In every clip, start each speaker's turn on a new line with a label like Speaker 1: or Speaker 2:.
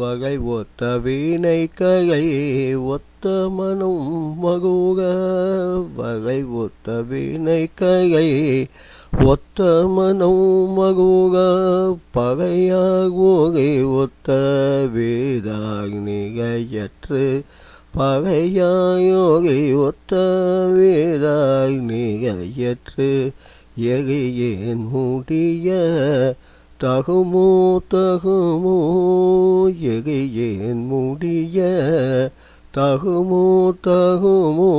Speaker 1: வகை ஒத்த வீணை ககை ஒத்த மனம் மகுக. வகை ஒத்த வீணை ககை ஒத்த மனம் மகுக. பகையாகோகை ஒத்த வேதாக்னிகையற்று பகையாயோகை ஒத்த வேதாக்னிகையற்று எகையேன் மூடிய தகுமோ தகுமோ எகையேன் முடிய. தகுமோ தகுமோ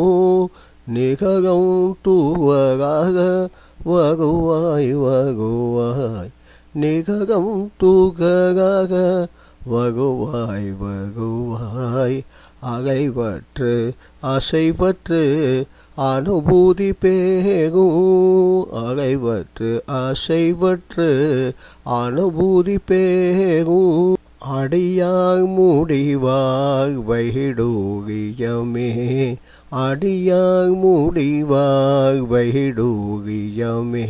Speaker 1: நிககம் தூவராக வகுவாய் வகுவாய் நிககம் தூகராக வகுவாய் வகுவாய் அகைவற்று அசைவற்று அனுபூதி பேகும் அகைவற்று அசைவற்று அனுபூதி பேகும் அடியாய் முடிவாய் வைடூகியமே அடியாய் முடிவாய் வைடூகியமே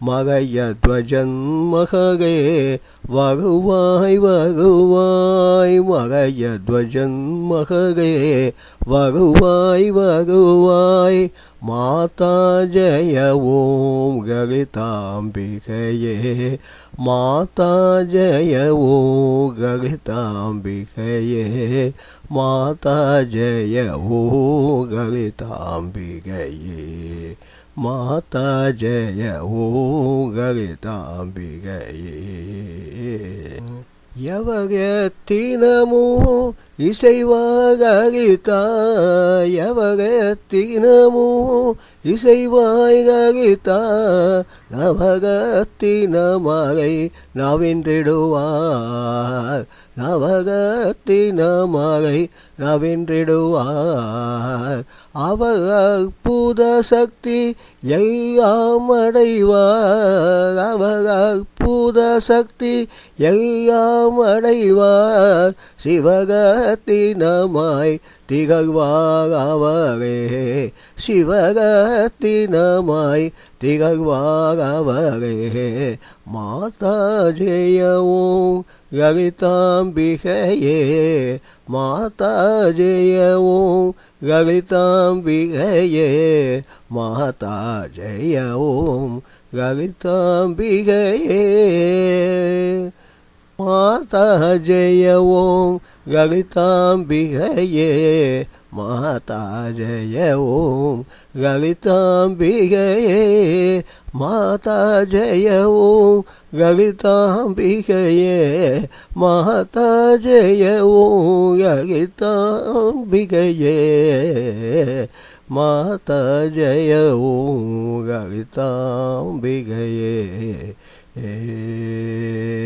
Speaker 1: மகயத்வஜன் மககே வகுவாய் வகுவாய் மகயத்வஜன் மககே வகுவாய் வகுவாய் माता जय ओम गगताम्बिकये माता जय ॐ गगताम्बिकये माता जय ॐ गगताम्बिकये माता जय ॐ गगताम्बिकये யவகத்தினமோ இசைவாககிதா யவகத்தினமோ இசைவாய்ககிதா நவகத்தினமகை நவின்றிடுவார். நவகத்தினமகை நவின்றிடுவார். அவ அற்புத சக்தி எய்யாமடைவார் அவ அற்புத சக்தி எல்லாம் அடைவார். சிவகத்தினமாய் திகழ்வார் அவரே. சிவகத்தினமாய் திகழ்வார் அவரே. மாதா ஜெயவும் லலிதாம்பிகையே. மாதா ஜெயவும் லலிதாம்பிகையே. மாதா ஜெயவும் லலிதாம்பிகையே. மாதா ஜெய ஓம் லலிதாம்பிகையே மாதா ஜெய ஓம் லலிதாம்பிகையே மாதா ஜெய ஓம் லலிதாம்பிகையே மாதா ஜெய ஓம் லலிதாம்பிகையே மாதா ஜெய ஓம் えー。